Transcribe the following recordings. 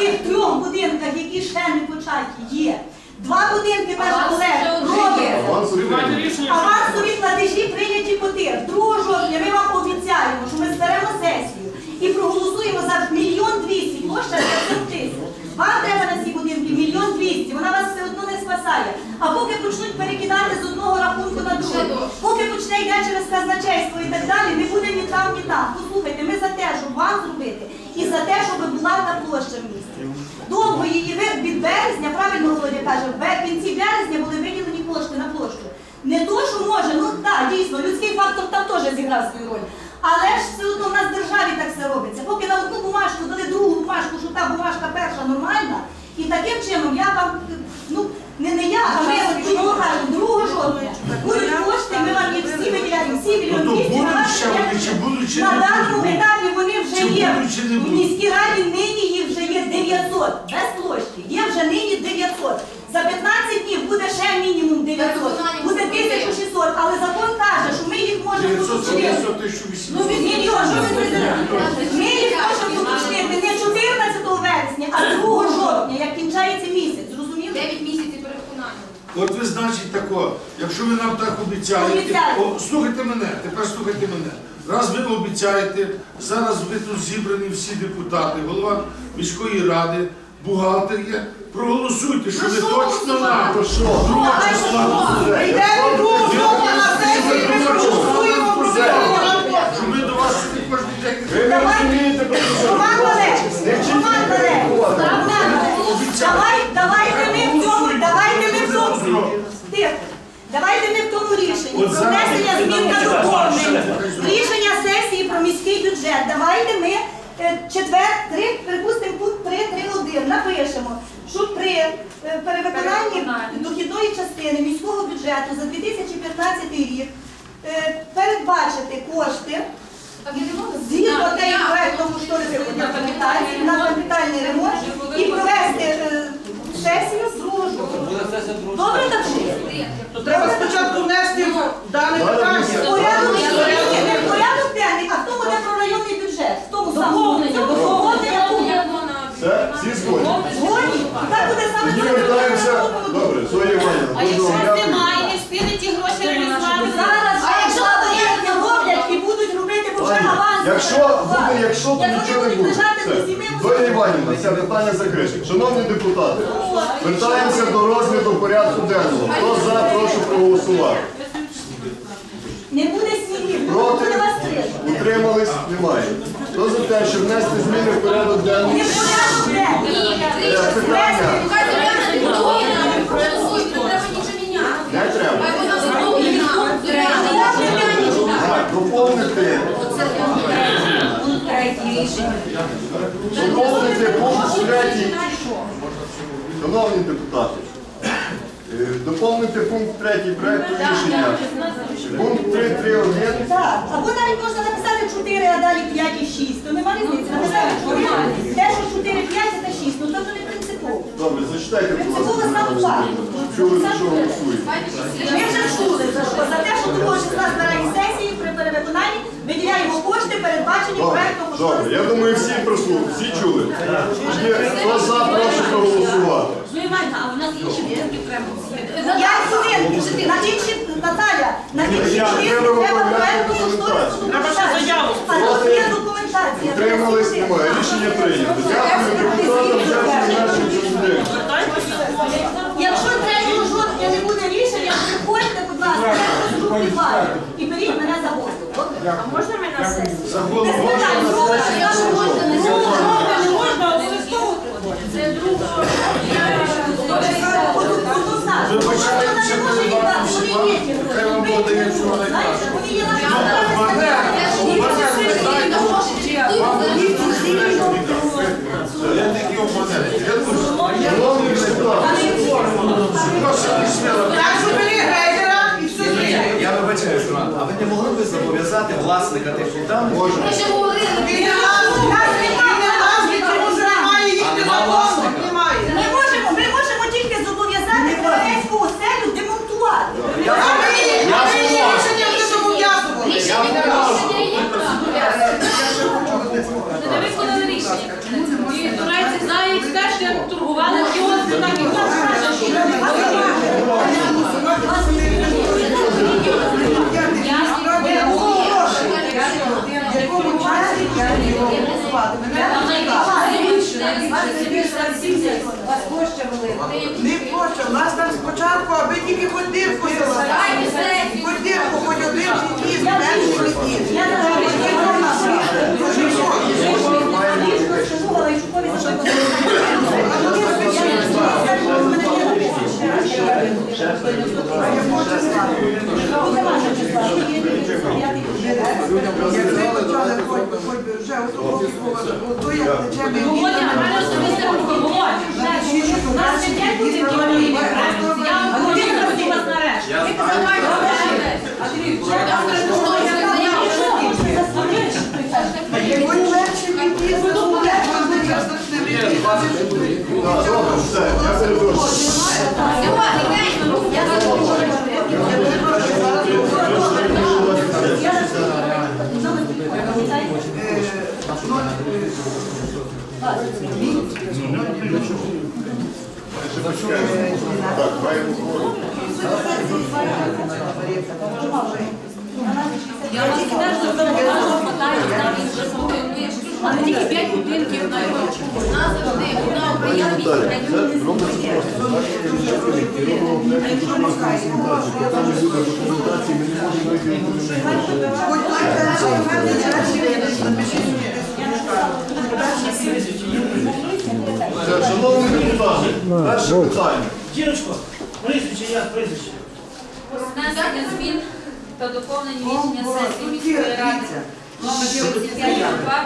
тих трьох будинках, які ще не початі, є. Два будинки Аванс колег робить. Авансові платежі прийняті по тих. 2 жовтня ми вам обіцяємо, що ми зберемо сесію і проголосуємо за мільйон двісті, площа 500 тисяч. Вам треба на ці будинки мільйон двісті, вона вас все одно не спасає. А поки почнуть перекидати з одного рахунку на другий, поки почне йде через казначейство і так далі, не буде ні там, ні там. Послухайте, ми за те, щоб вам зробити, і за те, щоб була та площа в місті. Довго її ви- від березня, правильно Володя каже, в кінці березня були виділені кошти на площу. Не то, що може, ну так, дійсно, людський фактор там теж зіграв свою роль. Але ж все одно в нас в державі так все робиться. Поки на одну бумажку дали другу бумажку, що та бумажка перша нормальна, і таким чином я вам, ну, не, не я, а ми от чому кажемо, 2 жовтня. Будуть кошти, ми вам їх всі виділяємо, всі Ну то будуть на ще вас вони, є. чи будуть, чи не даному будуть? етапі будуть, чи не В будуть? міській раді нині їх вже є 900, без площі. Є вже нині 900. За 15 днів буде ще мінімум 900. Буде 1600, але закон каже, що ми їх можемо 900, уточнити. 900, Ну 1800. мільйон, що ви придумали? Ми їх можемо уточнити не 14 вересня, а 2 жовтня, як кінчається місяць. Зрозуміли? 9 місяців переконання. От ви значить тако, якщо ви нам так обіцяєте, Обіцяю. О, слухайте мене, тепер слухайте мене. Раз ви обіцяєте, зараз ви тут зібрані всі депутати, голова міської ради, бухгалтер є, проголосуйте, що Ну, ви точно голосувати? нам. То що? Друга числа. Прийдемо другого на сесію, ми проголосуємо про. Що ми до вас сюди кожен день. Ви не розумієте, про що Роман Валерійович, Роман Валерійович, давайте ми в цьому, давайте ми в цьому. Давайте ми в тому рішенні От про зараз внесення ми змін та будемо доповнень. бачити. Рішення сесії про міський бюджет. Давайте ми е, четвер, три, припустимо, пункт 3.3.1 напишемо, що при е, перевиконанні дохідної частини міського бюджету за 2015 рік е, передбачити кошти згідно тієї проекту кошторису на капітальний, на капітальний ремонт і провести е, сесію з другого. Добре так? Чи треба спочатку внести в дане питання. Порядок денний, не порядок денний, а в тому, де про районний бюджет. В тому самому. Доповнення, Доповнення. Це всі згодні. Згодні? Так буде саме Тоді вертаємося. Добре, Соня Іванівна, А дуже якщо вам дякую. немає, не встигли ті гроші реалізувати, Зараз А якщо обладнання роблять і будуть робити бо вже аванс. Якщо буде, якщо то Як нічого вони не буде. будуть лежати Все. зими, Доля Іванівна, це питання закрите. Шановні депутати, вертаємося до розгляду порядку денного. Хто за, прошу проголосувати. Не буде снігів, не Проти? буде вас стрижу. Утримались? Немає. Хто за те, щоб внести зміни в порядок Не денний? денний. Е, Питання не треба. Зоряна, Так, доповнити. Доповнити пункт третій. Шановні депутати, доповнити пункт третій проекту рішення. Пункт 3.3.1. Так, або навіть можна написати 4, а далі 5 і 6. То нема різниці. Написати 4, те, що 4, 5 це 6. Ну тобто не принципово. Добре, зачитайте, будь Принципово ласка. саме факт. Чули, за що голосуєте? Ми вже чули за що. За те, що другого числа збираємо сесії при перевиконанні, виділяємо кошти, передбачені Добре, проектом. добре. Я думаю, всі прослухали, всі чули. Є, Хто за, прошу проголосувати. Ну, а у нас інші будинки треба. Я хвилин, на інші, Наталя, на інші Я треба. Треба ще заяву А тут є документація. Утримались, немає. Рішення прийнято. Дякую депутатам, дякую нашим чоловікам. Якщо 3 жовтня не буде рішення, приходьте, будь ласка, я розрухну баю і беріть мене за голову. А можна ми на сесію? За голову. Можна, жовтня, не можна. Це другого. Вибачаємося перед вами всіма. Хай вам Бог дає всього найкращого. Ну, Я такі обманений. Я дуже Шановні депутати, прошу не сміло. Так що бери грейдера і все зріє. Я вибачаю, Роман, а ви не могли б зобов'язати власника тих фонтанів? можна. Ми ще говорили, Він не назві, він не тому що немає їхнього закону. Немає. його оселю демонтувати. Я рішення не зобов'язували. І турайці знають те, що торгували кіоски, так і Якому часі голосувати? Мене не не більше у нас там спочатку, аби тільки хоч дирку залатати. Хоч один ліс, менше ліс. А тільки п'ять будинків на його. У нас завжди одна Україна, вісім районів. Шановні депутати, перше питання. Жіночко, прізвище, як прізвище? Внесення змін та доповнення рішення сесії міської ради номер 35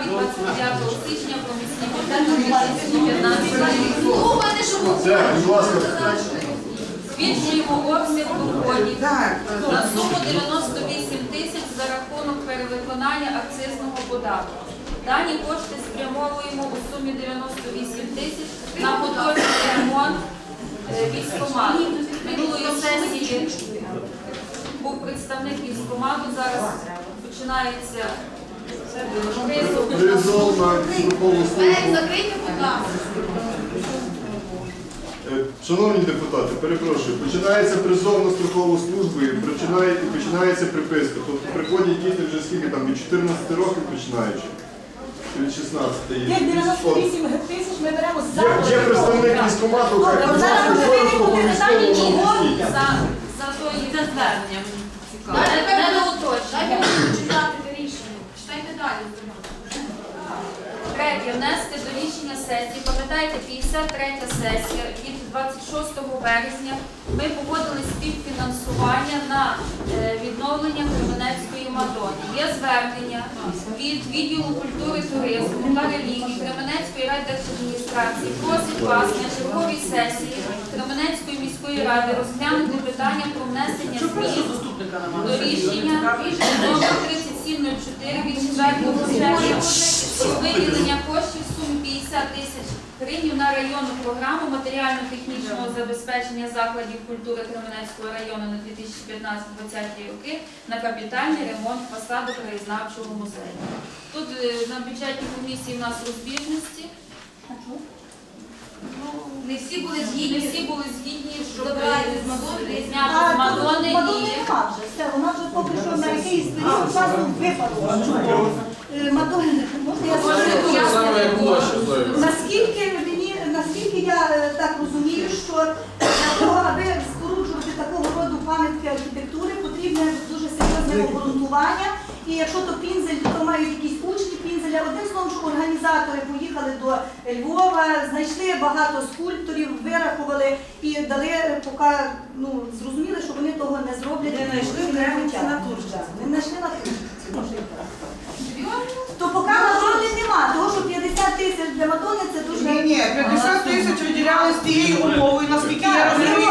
від 29 січня про міський бюджет на 2015 рік. Слухайте, що Все, будь ласка. Збільшуємо обсяг доходів на суму 98 тисяч за рахунок перевиконання акцизного податку. Дані кошти спрямовуємо у сумі 98 тисяч на поточний ремонт е, військкомату. Минулої сесії був представник військкомату, зараз починається призов. На службову службу. Закрийте, будь ласка. Е, Шановні депутати, перепрошую, починається призов на страхову службу і починає, і починається приписка. Тобто приходять діти вже скільки там, від 14 років починаючи, від 16 Тих От, 98 тисяч ми беремо за Є, є представник військкомату, хай будь зараз ласка, ми коротко по питання, військовому скільки. За, за тої Це звернення мені цікаво. Далі, не на уточнення. читати рішення. Читайте далі. Третє. Внести до рішення сесії. Пам'ятаєте, 53 сесія від 26 березня ми погодили співфінансування на е, відновлення Кременецької Мадони. Є звернення від відділу культури, туризму та релігії Кременецької райдержадміністрації. Просить вас на черговій сесії Кременецької міської ради розглянути питання про внесення змін до рішення номер 3704 від 4 бюджету виділення коштів в сумі 50 тисяч гривень на районну програму матеріально-технічного забезпечення закладів культури Кременецького району на 2015-2020 роки на капітальний ремонт фасаду краєзнавчого музею. Тут е, на бюджетній комісії в нас розбіжності. Не всі були згідні, всі були згідні, щоб зняти з Мадони Мадонни і нема вже. Все, вона вже поки що на якийсь період часу випадала. Е, Мадонни, можна я скажу? Наскільки мені, наскільки я е, так розумію, що для того, аби споруджувати такого роду пам'ятки архітектури, потрібне дуже серйозне обґрунтування. І якщо то пінзель, то мають якісь учні пінзеля. Одним словом, що організатори поїхали до Львова, знайшли багато скульпторів, вирахували і дали, поки ну, зрозуміли, що вони того не зроблять. Не знайшли не на витягнуть. Не знайшли на. То поки Мадонни нема, тому що 50 тисяч для Мадонни це дуже... Ні, ні, 50 тисяч виділяли з тією умовою, наскільки я розумію.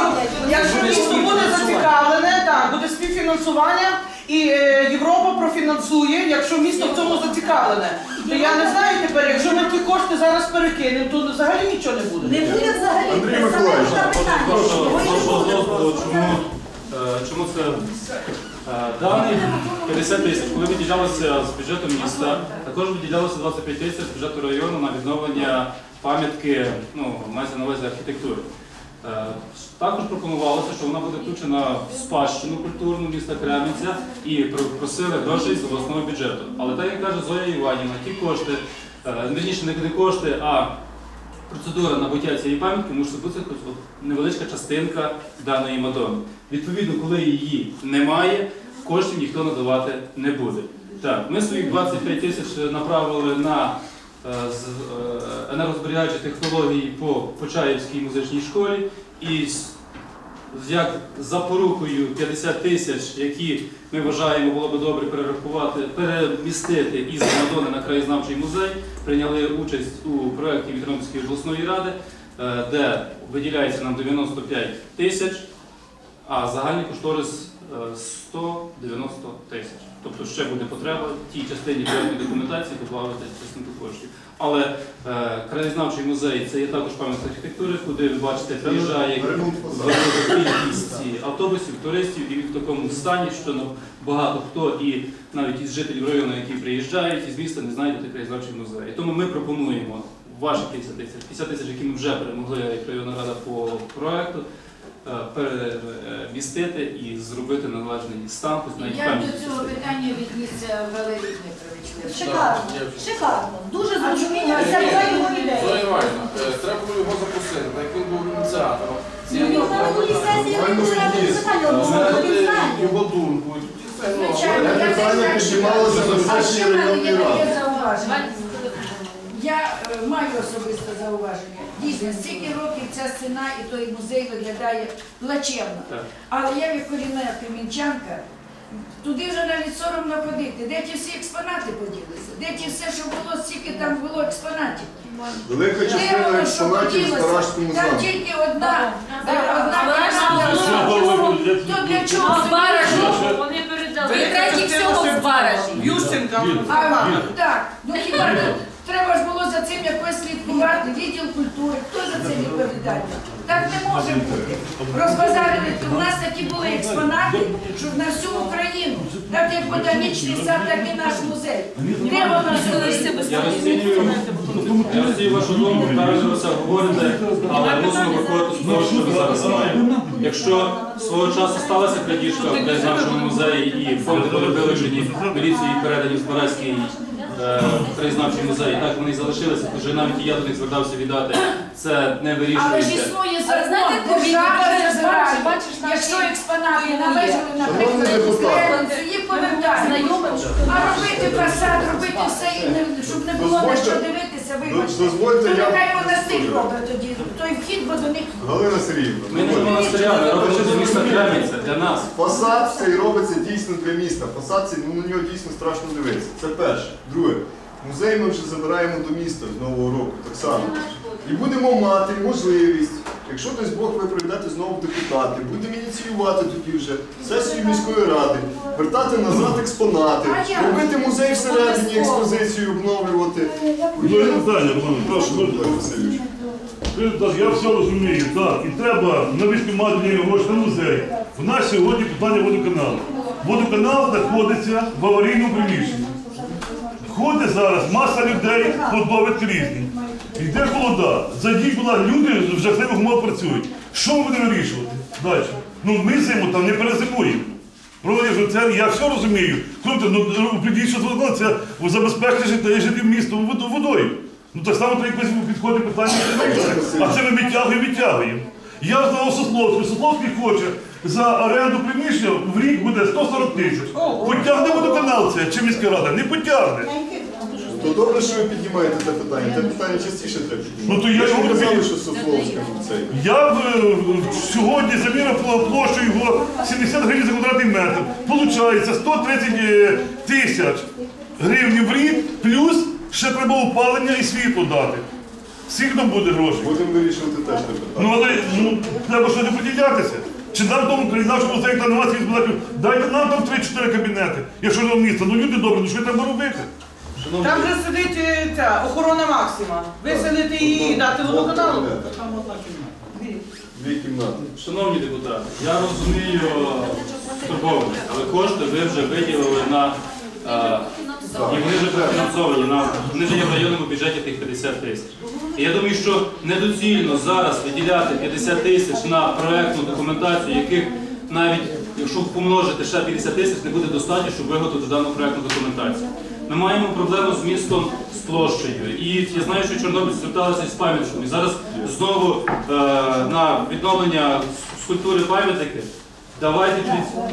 Якщо місто буде зацікавлене, так, буде співфінансування, і е, Європа профінансує, якщо місто в цьому зацікавлене. То я не знаю тепер, якщо ми ті кошти зараз перекинемо, то взагалі нічого не буде. Не буде взагалі. Андрій Це саме Миколаївич, таке питання. Прошу Його й не вашого буде. дозволу, чому, е, чому це е, дані 50 тисяч, коли виділялося з бюджету міста, також виділялося 25 тисяч з бюджету району на відновлення пам'ятки, ну, мається на увазі архітектури. Е, Також пропонувалося, що вона буде включена в спадщину культурну міста Кременця і просили грошей з обласного бюджету. Але так як каже Зоя Іванівна, ті кошти, е, вірніше не кошти, а процедура набуття цієї пам'ятки може бути невеличка частинка даної Мадони. Відповідно, коли її немає, коштів ніхто надавати не буде. Так, ми своїх 25 тисяч направили на е, е, енергозберігаючі технології по Почаївській музичній школі і як запорукою 50 тисяч, які ми вважаємо було би добре перерахувати, перемістити із Мадони на краєзнавчий музей, прийняли участь у проєкті від Тернопільської обласної ради, е, де виділяється нам 95 тисяч, а загальний кошторис е, 190 тисяч. Тобто ще буде потреба тій частині проєктної документації додати частинку коштів. Але е, краєзнавчий музей це є також пам'ятка архітектури, куди ви бачите, приїжджає кількість автобусів, туристів і в такому стані, що ну, багато хто і навіть із жителів району, які приїжджають із міста, не знають, де краєзнавчий музей. І тому ми пропонуємо ваші 50 тисяч, 50 тисяч, які ми вже перемогли як районна рада по проекту, перемістити і зробити належний стан, певні. до цього питання віднісся Валерій Дмитрович Шикарно, шикарно. Дуже з розумінням вся його ідея. Зоя Іванівна, е, треба було його запросити, так як був ініціатором. Ну, його на минулій сесії питання, обговорили, він Знати знає. його думку. Звичайно, Я я не знаю, що- на ради. зауваження. Я е, маю особисте зауваження. Дійсно, стільки років ця стіна і той музей виглядає плачевно. Так. Але я як корінна кремінчанка, туди вже навіть соромно ходити. Де ті всі експонати поділися? Де ті все, що було, стільки там було експонатів? Велика Де частина воно, що експонатів в поділося? Там замку. тільки одна, е, одна кімната. То для чого? Вони передали. Ви третій всього в баражі. Ющенка. А, так, ну хіба не треба ж було за цим якось слідкувати, відділ культури, хто за це відповідальний? Так не може бути. Розбазарили, у нас такі були експонати, що на всю Україну, так як ботанічний сад, так і наш музей. Де воно? Я розцінюю вашу думку, правильно ви все говорите, але мусимо виходити з того, що ми зараз маємо. Якщо свого часу сталася крадіжка в краєзнавчому музеї і фонди вилучені, міліції передані в Збаразький е, краєзнавчий музей, так вони і залишилися, тож навіть і я до них звертався віддати, це не Але ж вирішується. існує закон, забирає. бачиш, Якщо експонати належали, на наприклад, їх повертають. А робити фасад, робити все, і щоб не було на що дивитися, вибачте. дозвольте, я- нехай монастир робить тоді, той вхід, бо до них Галина Сергіївна, Ми не монастиря, ми робимо для міста для нас. Фасад цей робиться дійсно для міста. Фасад цей, ну на нього дійсно страшно дивитися. Це перше. Друге, музей ми вже забираємо до міста з нового року, так само. І будемо мати можливість, якщо десь Бог ви прийдете знову в депутати, будемо ініціювати тоді вже сесію міської ради, вертати назад експонати, робити музей всередині, експозицію обновлювати. Ну, я питання, пане, прошу, ласка. Васильович. Я все розумію, так, і треба на міськоматі гроші на музей. У нас сьогодні питання водоканалу. Водоканал знаходиться в аварійному приміщенні. Ходить зараз маса людей по довідки різні. Йде холода. Задіть була люди в жахливих умовах працюють. Що ми будемо вирішувати? Далі. Ну ми зиму там не перезимуємо. Правда, це я все розумію. Круто, ну підійшли що водоканал, це забезпечити жити- жителів міста вод- водою. Ну так само треба якось підходить питання. А це ми відтягуємо, відтягуємо. Я знав Сословський. Сословський хоче за оренду приміщення в рік буде 140 тисяч. Потягне водоканал це чи міська рада? Не потягне. То добре, що ви піднімаєте це питання. Це питання частіше треба піднімати. Ну, то я ж казали, розумію. що Сословському цей. Я е, сьогодні заміряв пла- площу його 70 гривень за квадратний метр. Получається 130 е, тисяч гривень в рік, плюс ще треба опалення і світло дати. Скільки там буде грошей? Будемо вирішувати теж питання. Ну але ну, треба щось поділятися. Чи нам тому краєзнавчому та на вас балаків, дайте нам там 3-4 кабінети. Якщо не місто, ну люди добрі, ну що треба робити? Шановні, Там же сидить е, ця охорона Максима. Виселити її і дати водоканалу. Дві. Дві кімнати. Шановні депутати, я розумію стурбованість, але кошти ви вже виділили на е, і вони вже профінансовані на вони вже є в районному бюджеті тих 50 тисяч. І я думаю, що недоцільно зараз виділяти 50 тисяч на проектну документацію, яких навіть якщо помножити ще 50 тисяч, не буде достатньо, щоб виготовити дану проектну документацію. Ми маємо проблему з містом з площею. І я знаю, що Чорнобиль зверталися з пам'ятником. І зараз знову е, на відновлення скульптури пам'ятники. Давайте, будь-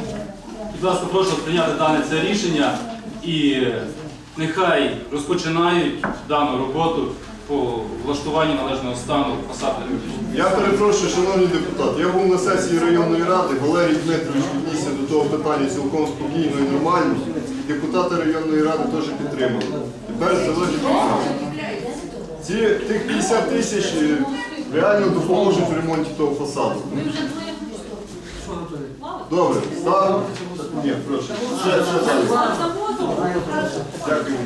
будь ласка, прошу прийняти дане це рішення і нехай розпочинають дану роботу по влаштуванню належного стану фасаду. Я перепрошую, шановні депутати. Я був на сесії районної ради. Валерій Дмитрович віднісся до того питання цілком спокійно і нормально. Депутати районної ради теж підтримали. Тепер залежить. Ці тих 50 тисяч е, реально допоможуть в ремонті того фасаду. Добре, ставимо. Ні, прошу. Ще, ще далі. Дякую.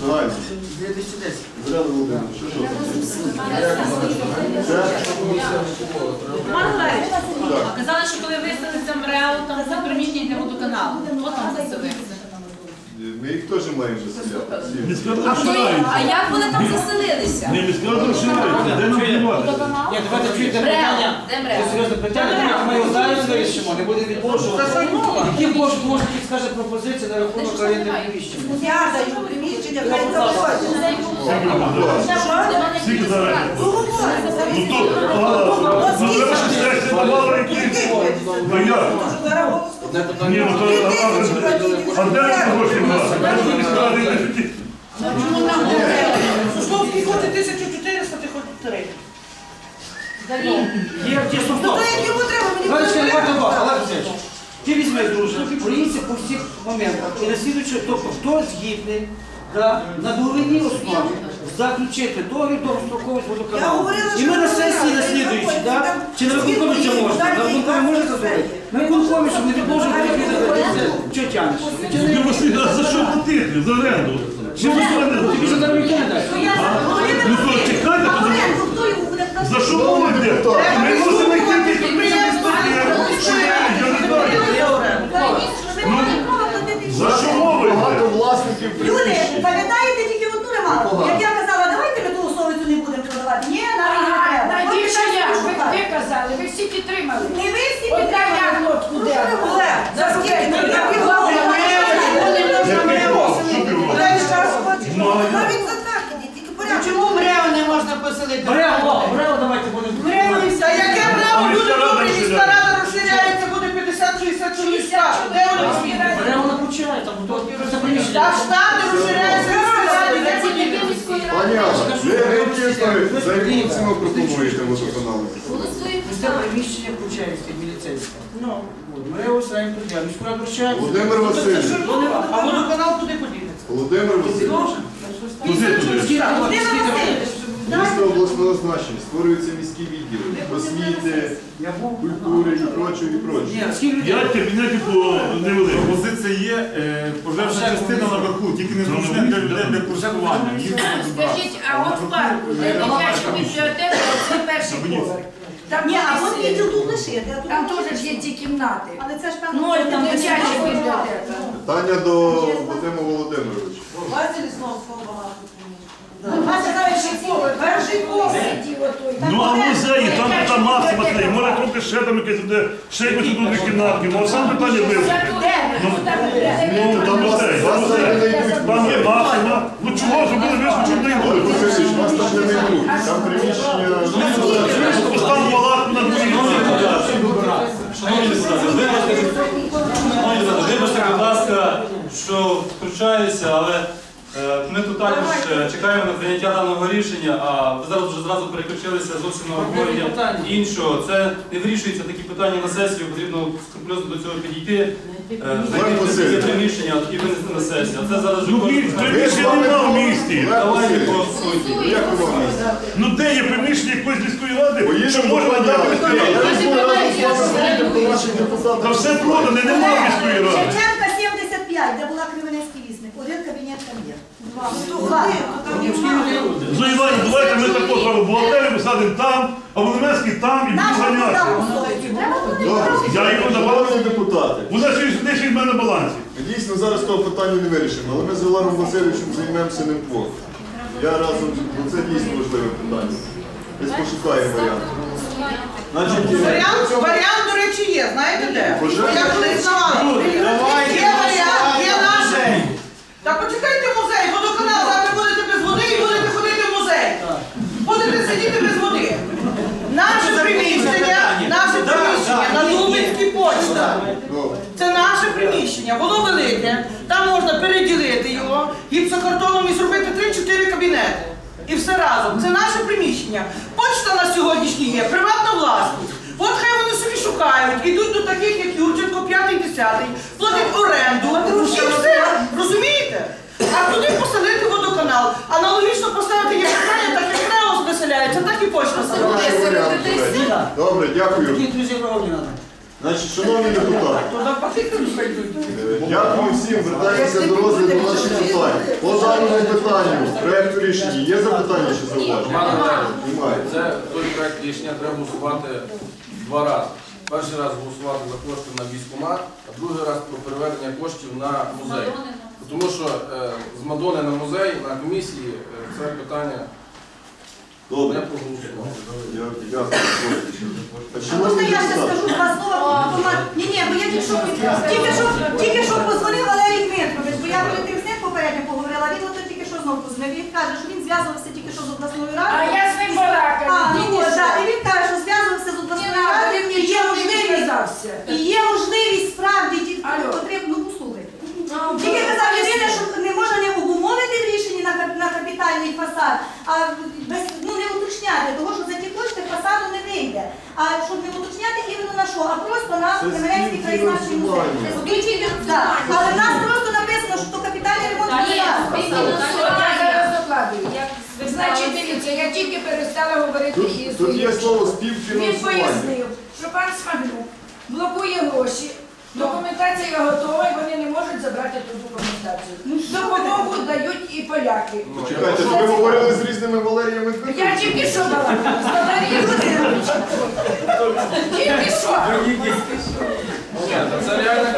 Давай. Зряда Володимир, що що? Казали, що коли виселиться МРЕО, там це приміщення для водоканалу. Хто там заселився? Ми їх теж маємо заселяти. рада вширається. А як вони там заселилися? Ні, міська рада вширається. Де нам? Ні, давайте чуєте питання. Де Це серйозне питання, ми його зараз вирішимо, не буде відложувати. Які можуть, може, якісь скаже пропозиції на рахунок оренди приміщення? Я даю приміщення, хай заходять. Скільки зараз? Ну то, а, ну ж сесія давала якісь. Ну як? Одне питання. Ні, ну то, а, а, а де ви гроші брати? Де не? Чому нам не треба? Сосновський хоче 1400, ти хочеш 3. Є ті Ну то як йому треба, мені не буде треба. Олег ти візьми, друже, проїдься по всіх моментах і наслідуючи, тобто хто згідний да, на договірній основі заключити договір довгостроковий з Я водоканалом. говорила, І що ми на сесії ви да? там чи на виконкомі це звідки можна? На виконкомі можна це зробити? На виконкомі, щоб не відложити це що тянеш? Юрій Васильович, а за що платити? За оренду? Що ви скажете? Тобі за заробітки не дасть. Ну, Ну, то чекайте, оренду платити? За що йде? Ми мусимо йти підприємство. Я не знаю. Платити. За що мова Багато власників приміщень. пам'ятаєте тільки одну ремарку? Як я казала, давайте ми ту особицю не будемо продавати. Ні, нам її не треба. Найбільше От я, тепер ви, шукайте. ви казали, ви всі підтримали. Не ви всі От я підтримали. глотку Ну, де? що ви говорите? За скільки? Ну, я півроку. Ну, а я- Навіть за так, ідіть, тільки порядок. Чому МРЕО не можна поселити? Брево, брево, давайте будемо. Та яке право? А Люди міська рада добрі, міська розширяється. рада розширяється, буде 50-60 чоловік. Де вони розширяються? Брево напочає, там то це приміщення. Та штати розширяються, розширяються, Алла, ви реєструєте, за яку ціну пропонуєте водоканалу? Це приміщення Кучаївське, міліцейське. Ну. От, Ми його сраємо тут, я міську раду. Володимир Васильович, А водоканал туди подінеться. Володимир Васильович, Куди туди? Володимир Васильович, місто обласного значення, створюються міські відділи, освіти, Я був. культури і прочого, і прочого. Ні, скільки людей? П'ять кабінетів по. Пропозиція є, е, пожежна частина наверху, тільки не зручне для людей для користування. Їх треба забрати. Скажіть, а от в парку, де дитяча бібліотека, це перший поверх. Там Ні, а от відділ тут лишити. а тут Там теж є ті кімнати. Але це ж певно. Ноль там дитяча бібліотека. Питання до Вадима Володимировича. Вася отой. Ну а музеї, там де там максима стоїть, може трохи ще там якесь буде, ще якось тут кімнатки, може сам питання вирішити. Ну, там музей, там музей, там є максима. Ну чого? Зробили вишку, щоб не йдуть? Васильович, вас там не найдуть. Там приміщення... Постав палатку на дворі. Шановні депутати, вибачте, шановні депутати, вибачте, будь ласка, що втручаюся, але ми тут також е, чекаємо на прийняття даного рішення, а ви зараз вже зразу переключилися зовсім на обговорення іншого. Це не вирішуються такі питання на сесію, потрібно скрупульозно до цього підійти, е, знайти таке приміщення і винести на сесію. А це зараз вже Ну приміщення нема в місті. Давайте по суті. Ну де є приміщення якоїсь міської ради, що ваших депутатів. Та все продане, немає міської ради. Шевченка 75, де була Кременецький вісник. Один кабінет там є. Два. Два. Ну Іван, давайте ми також вам бухгалтерію посадимо там, а Володимирський там і будемо. Добре. Я їх подавав. Шановні депутати, У нас є ще в мене на балансі. Дійсно, зараз того питання не вирішимо, але ми з Олегом Васильовичем займемося ним двох. Я разом, бо це дійсно важливе питання. Ми пошукаємо варіант. Значить, Варіант, варіант, до речі, є. Знаєте де? Боже. Я коли знала. Є варіант, є наш. Та почекайте музей, водоканал, завтра будете без води і будете ходити в музей. Будете сидіти без води. Наше приміщення, наше приміщення на Лубенській почта. Добре. Це наше приміщення. воно велике, там можна переділити його гіпсокартоном і зробити 3-4 кабінети. І все разом. Це наше приміщення. Почта на сьогоднішній є, приватна власність. От хай вони собі шукають, ідуть до таких, як Юрченко, 5-10, платять оренду. І все. Розумієте? А туди поселити водоканал. Аналогічно поставити є питання, так як Реос виселяється, так і почта колеги. Добре, дякую. Значить, шановні депутати, дякую всім. Вертаємося до розгляду наших питань. По даному питанню, проекту рішення, є запитання чи зауваження? Немає. Це той проект рішення треба голосувати два рази. Перший раз голосувати за кошти на військкомат, а другий раз про переведення коштів на музей. Тому що е, з Мадони на музей на комісії е, це питання Добре. проголосувало. Дякую. Дякую. Можна я ще скажу два слова? Ні, ні, бо я тільки що тільки що тільки що позвонив Валерій Дмитрович, бо я перед тим з ним попередньо поговорила. Він ото тільки що знову позвонив. Він каже, що він зв'язувався тільки що з обласною радою. А я з ним балакаю. А, ну і він каже, що зв'язувався з обласною радою, він і є можливість, і є можливість справді тільки потрібно, ну послухайте. Тільки казав єдине, що не можна не обумовити в рішенні на, капітальний фасад, а без, ну, не уточняти, тому що за ті кошти фасаду не вийде. А щоб не уточняти іменно на що, а просто на Це Кременецький краєзнавчий музей. Да. Але в нас просто написано, що то капітальний ремонт. Як Значить, дивіться, я тільки перестала говорити із Тут, тут є слово Він співфінансування. пояснив, що пан Смагнюк блокує гроші, документація готова і вони не можуть забрати ту документацію. Допомогу дають і поляки. Чекайте, ви говорили з різними Валеріями Я тільки що балакала з Валерієм Володимировичем. Тільки що. Та це реальна.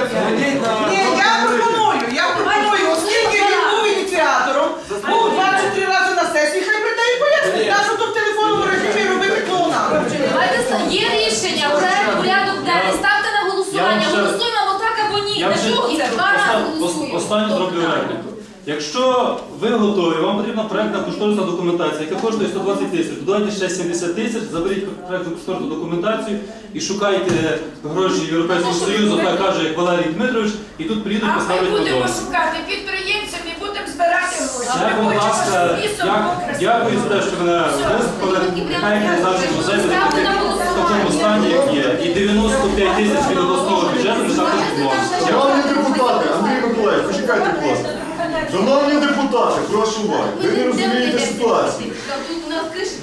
Ні, я пропоную, я пропоную, оскільки він був ініціатором, був 23 рази на сесії, хай прийде і пояснить, нащо тут в телефонному режимі робити клоунаду. Давайте ста- є рішення, проект порядок денний. Ставте Я вже чого це? Два рази оста- ос- голосуємо. останню зроблю репліку. Якщо ви готові, вам потрібна проектна кошторисна документація, яка коштує 120 тисяч. Додайте ще 70 тисяч, заберіть проектну кошторисну документацію і шукайте гроші Європейського Союзу, так каже як Валерій Дмитрович, і тут приїдуть А ми поставлять будемо шукати підприємців і будемо збирати гроші. Ми будь хочемо ласка, дя- дякую за те, що мене вислухали. Нехай наш музей буде на такому стані, як є. І 95 тисяч від обласного бюджету вже завтра відмовиться. Шановні депутати, Андрій Миколаївич, почекайте, будь ласка. Шановні депутати, прошу вас, ви не розумієте ситуацію.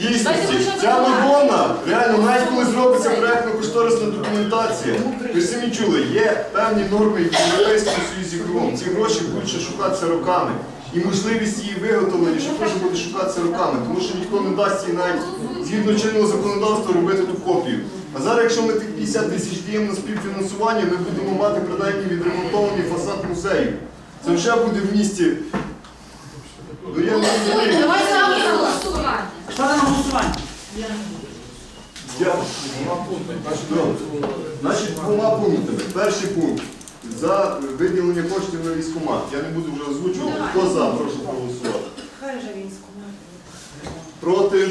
Дійсності, ця Мадонна, реально, навіть коли зробиться проєктно-кошторисна документація, ви ж самі чули, є певні норми які в Європейському Союзі кругом. Ці гроші будуть ще шукатися роками. І можливість її виготовлення ще теж буде шукатися роками, тому що ніхто не дасть їй навіть згідно чинного законодавства робити ту копію. А зараз, якщо ми тих 50 тисяч даємо на співфінансування, ми будемо мати принаймні відремонтований фасад музею. Це вже буде в місті. Ну, я не розумію. Давай ставимо на голосування. Ставте на голосування. Я-. Значить, двома пунктами. Перший пункт. За виділення коштів на військкомат. Я не буду вже озвучувати. Хто за, прошу проголосувати. Хай же він скомає. Проти?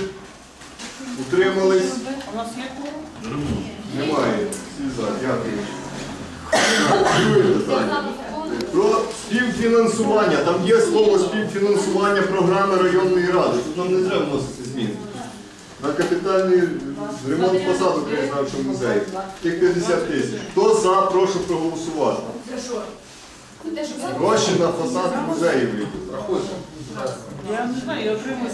Утримались? У нас є кворум? Немає. Всі за. Дякую. Друге питання. Про співфінансування. Там є слово співфінансування програми районної ради. Тут нам не треба вносити зміни. На капітальний ремонт фасаду краєзнавчого музею. Тих 50 тисяч. Хто за, прошу проголосувати. За що? Гроші на фасад музею вийдуть. Рахуйте. Я не знаю, я отримую.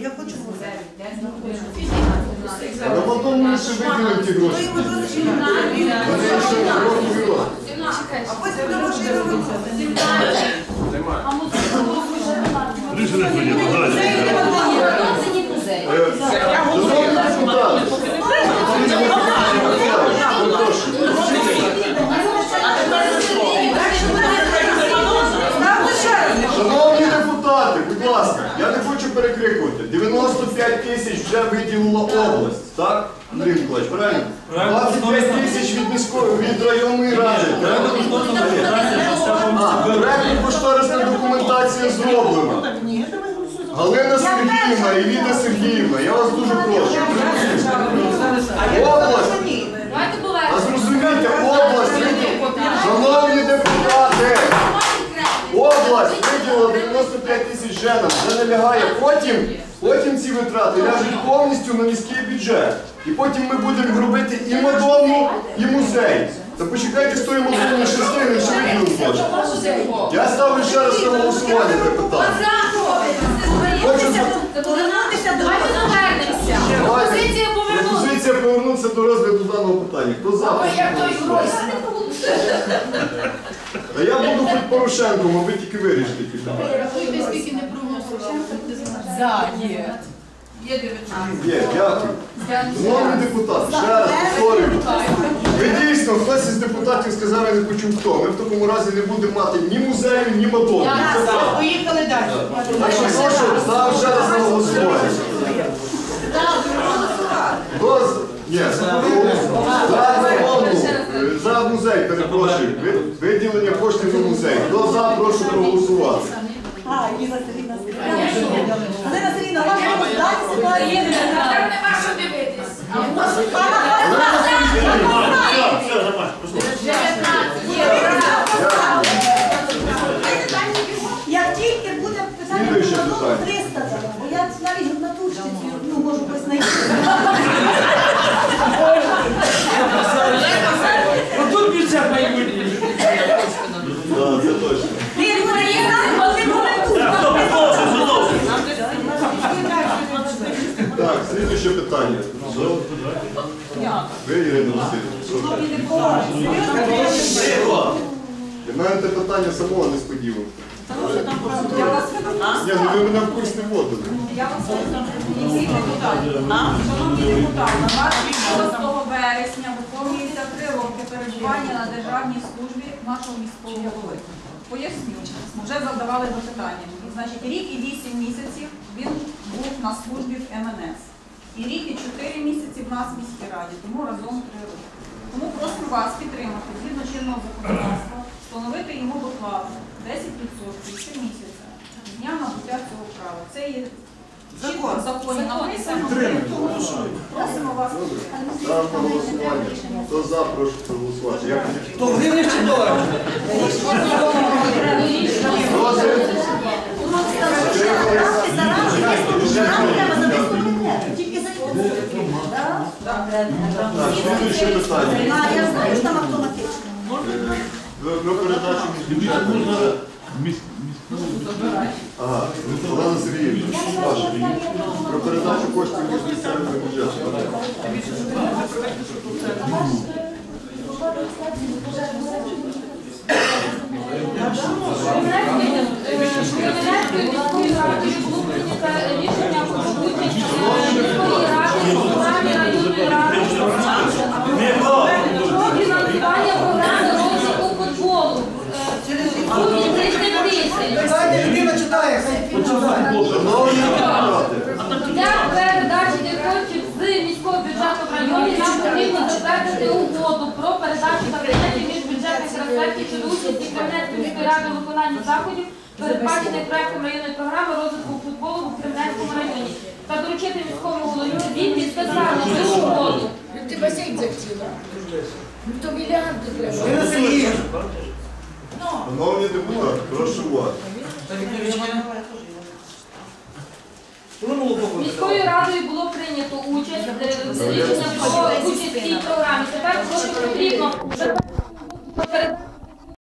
Я хочу А на потім ми ще виділимо ті гроші. Вони ще років і років. А потім на гроші Немає. Рішення прийнято. Далі. Е, 25 тисяч вже виділила область, так? Андрій Миколаївич, правильно? 25 тисяч від міської, від районної ради. Проект кошторисної документації. Проект кошторисної. Галина Сергіївна і Віда Сергіївна, я вас дуже прошу. Область. А зрозумійте, область. Шановні депутати. Область виділила 95 тисяч женам. Вже не лягає. Потім потім ці витрати ляжуть повністю на міський бюджет. І потім ми будемо робити і Мадонну, і музей. Та почекайте з тої Мадонни шестини, що виділили кошти. Я ставлю ще раз на голосування це питання. Повернутися до повернемося. Пропозиція повернутися. Пропозиція повернутися до розгляду даного питання. Хто за? Та я буду хоч Порошенком, а ви тільки вирішите. Рахуйте, скільки не проголосували. За, є. Є 19. Є, дякую. Шановні депутати, ще раз повторюю. Ви дійсно, хтось із депутатів сказав, я не почув хто. Ми в такому разі не будемо мати ні музею, ні Мадонни. Це так. Поїхали далі. Так що прошу, став ще раз на голосування. Ні, за музей, перепрошую. Ви- Виділення коштів на музей. Хто за, прошу проголосувати. А, Ліна Сергійна Сергійна. Галина Сергійна, вам треба ситуацію. Там нема що дивитись. Як тільки буде питання Слідуюче про питання. 300 дамо, бо я навіть на тушці ну, можу когось знайти. Отут бюджет має бути. Так, це точно. Ти буде їхати, ти буде тут. Так, слідуюче питання. Що? Ви, Ірина Васильівна. що? Для мене те питання самого несподівано. Ні, ну ви мене в курс не вводили. Шановні депутати, на 26 вересня виповнюється три роки перебування на державній службі нашого міського голови. Поясню, вже задавали запитання. Значить, рік і 8 місяців він був на службі в МНС. І рік і 4 місяці в нас в міській раді, тому разом 3 роки. Тому просимо вас підтримати згідно чинного законодавства, встановити йому доплату 10% щомісяця з дня набуття цього права. Це є чітко в законі написано. Просимо вас підтримати. Ставимо на голосування. Хто за, прошу проголосувати. Як? То гривень чи доларів? Тільки за Так, слідуюче питання. А, я знаю, що там автоматично. Е, Про передачу міжбюджетного. Ага, Олена Сергіївна, ваше. Про передачу коштів між місцевими бюджетами. Міською радою було прийнято рішення про участь міської ради у програмі районної ради про фінансування програми розвитку футболу. Сумі 30 тисяч. Людина читає, хай почитає. Шановні депутати, Для передачі коштів з міського бюджету в районі нам потрібно затвердити угоду про передачу та прийняття міжбюджетних трансфертів щодо участі Кремлівської міської ради у заходів, передбачених проектом районної програми розвитку футболу в Кремлівському районі, та доручити міському голові він підписати цю угоду. Ти басейн захотіла. Ну то мільярди треба. Шановні депутати, прошу голову. Міською радою було прийнято участь е, в рішення про участь в цій програмі. Тепер просто потрібно